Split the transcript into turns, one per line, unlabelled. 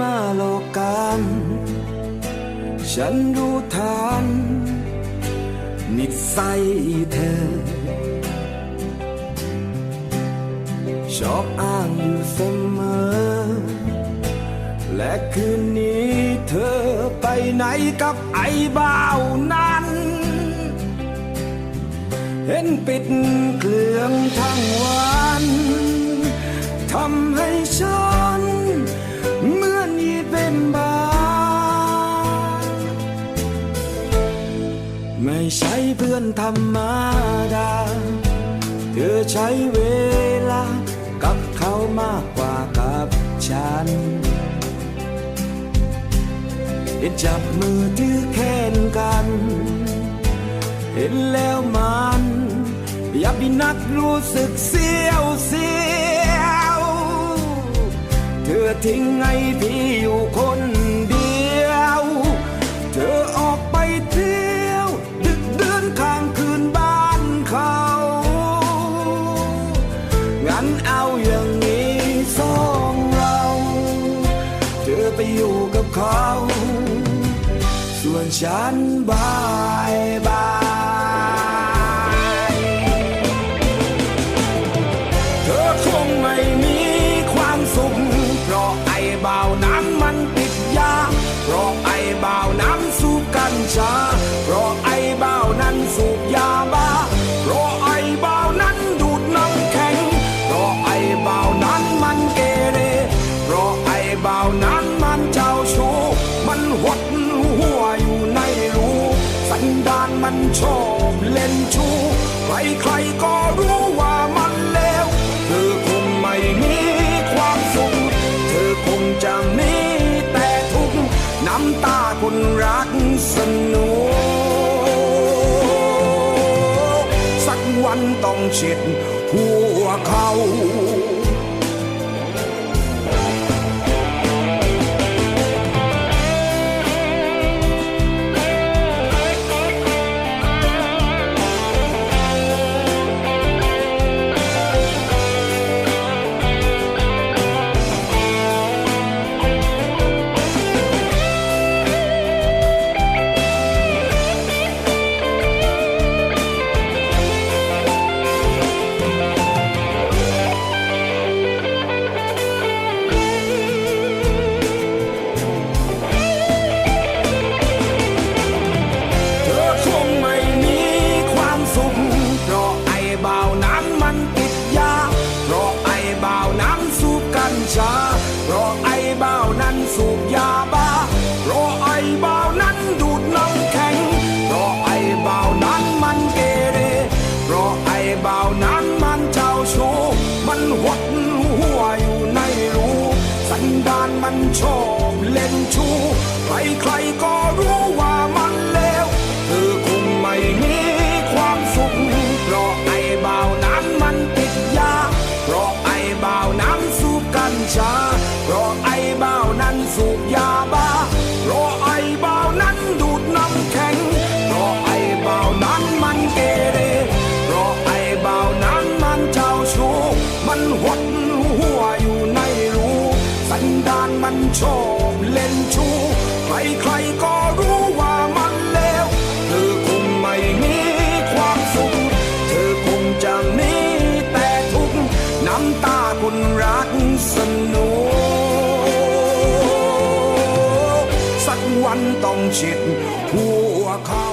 มาโลกกันฉันรู้ทัน นิสัยเธอ ชอบอ้างอยู่เสมอ และคืนนี้เธอไปไหนกับไอ้บ่าวนั้น เห็นปิดเครื่องทั้งวัน ไม่ใช่เพื่อนธรรมดา เธอใช้เวลา กับเขามากกว่ากับฉันเห็นจับมือถือแขนกัน เห็นแล้วมันอยากมีนักรู้สึกเสียวเสียว เธอทิ้งให้พี่อยู่คน งั้นเอาอย่างนี้สองเรา เธอไปอยู่กับเขา ส่วนฉันบายบาย ชอบเล่นชู้ใครใครก็รู้ว่ามันเลวเธอคงไม่มีความสุข เธอคงจะมีแต่ทุกข์น้ำตาคนรักสนุกสักวันต้องเช็ดหัวเขา เพราะไอ้บ่าวนั้นมันเจ้าชู้มันหดหัวอยู่ในรูสันดานมันชอบเล่นชู้ใครใครก็ ชอบเล่นชู้ใครใครก็รู้ว่ามันเลวเธอคงไม่มีความสุข เธอคงจะมีแต่ทุกข์น้ำตาคนรักสนุกสักวันต้องเช็ดหัวเขา